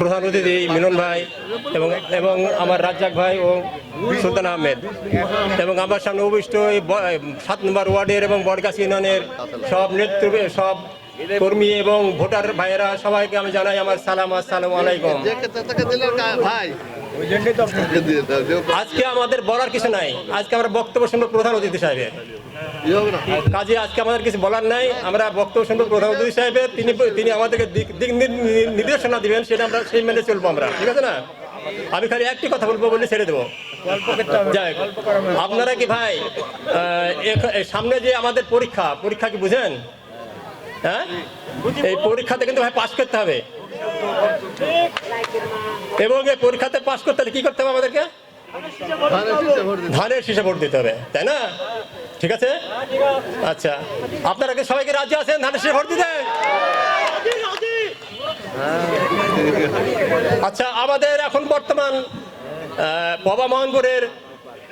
প্রধান অতিথি মিলন ভাই এবং এবং আমার রাজ্জাক ভাই ও সুলতান আহমেদ। এবং আমার সামনে অভিষ্ট সাত নম্বর ওয়ার্ডের এবং বটগাছ ইউনিয়নের সব নেতৃত্ব সব কর্মী এবং ভোটার ভাইয়েরা সবাইকে আমি জানাই আমার সালাম আসসালামু আলাইকুম। ভাই। আজকে আমাদের বলার কিছু নাই। আজকে আমরা বক্তব্য শুনব প্রধান অতিথি সাহেবের। কাজে আজকে আমাদের কিছু বলার নাই। আমরা বক্তব্য শুনব প্রধান অতিথি সাহেবের। তিনি তিনি আমাদেরকে দিক দিক নির্দেশনা দিবেন সেটা আমরা সেই মেনে চলবো আমরা। ঠিক আছে না? আমি খালি একটি কথা বলব বলে ছেড়ে দেবো। যাই আপনারা কি ভাই সামনে যে আমাদের পরীক্ষা পরীক্ষা কি বুঝেন? হ্যাঁ? এই পরীক্ষাতে কিন্তু ভাই পাশ করতে হবে। এবং এই পরীক্ষাতে পাশ করতে হলে কি করতে হবে আমাদেরকে? ধানের শীষে ভোট দিতে হবে, তাই না? ঠিক আছে? আচ্ছা আপনারা কি সবাইকে রাজি আছেন? ধানের শীষে ভোট দিতে? আচ্ছা আমাদের এখন বর্তমান বাবা মোহনপুরের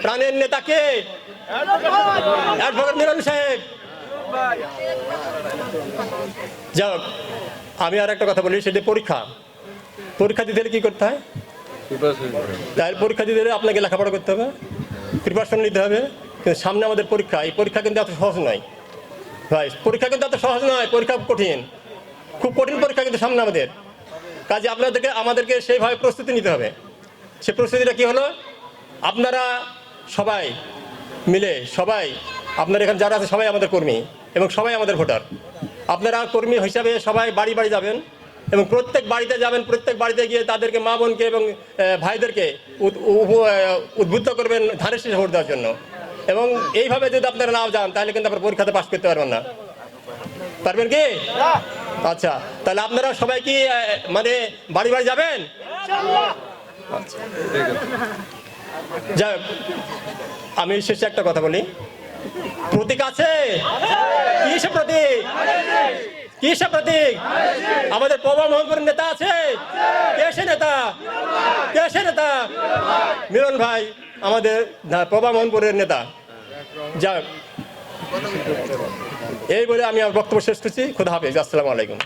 প্রাণের নেতাকে অ্যাডভোকেট মিলন সাহেব। যাক আমি আর একটা কথা বলি, সেটা পরীক্ষা। পরীক্ষা দিতে হলে কি করতে হয়? তাই পরীক্ষা দিতে হলে আপনাকে লেখাপড়া করতে হবে প্রিপারেশন নিতে হবে। কিন্তু সামনে আমাদের পরীক্ষা, এই পরীক্ষা কিন্তু এত সহজ নয়। ভাই, পরীক্ষা কিন্তু এত সহজ নয়, পরীক্ষা কঠিন। খুব কঠিন পরীক্ষা কিন্তু সামনে আমাদের। কাজে আপনাদেরকে, আমাদেরকে সেইভাবে প্রস্তুতি নিতে হবে। সে প্রস্তুতিটা কি হলো? আপনারা সবাই মিলে, সবাই, আপনার এখানে যারা আছে, সবাই আমাদের কর্মী এবং সবাই আমাদের ভোটার। আপনারা কর্মী হিসাবে সবাই বাড়ি বাড়ি যাবেন এবং প্রত্যেক বাড়িতে যাবেন, প্রত্যেক বাড়িতে গিয়ে তাদেরকে মা বোনকে এবং ভাইদেরকে উদ্বুদ্ধ করবেন ধানের শীষে ভোট দেওয়ার জন্য। এবং এইভাবে যদি আপনারা নাও যান, তাহলে কিন্তু আপনার পরীক্ষাতে পাশ করতে পারবেন না। পারবেন কি? আচ্ছা তাহলে আপনারা সবাই কি মানে বাড়ি বাড়ি যাবেন? আমি শেষে একটা কথা বলি। প্রতীক আছে? কি প্রতীক? আমাদের প্রভা মোহনপুরের নেতা আছে। কে নেতা? কে নেতা? মিলন ভাই, আমাদের প্রভা মোহনপুরের নেতা। যাক। এই বলে আমি আমার বক্তব্য শেষ করছি। খুদা হাফিজ। আসসালামু আলাইকুম।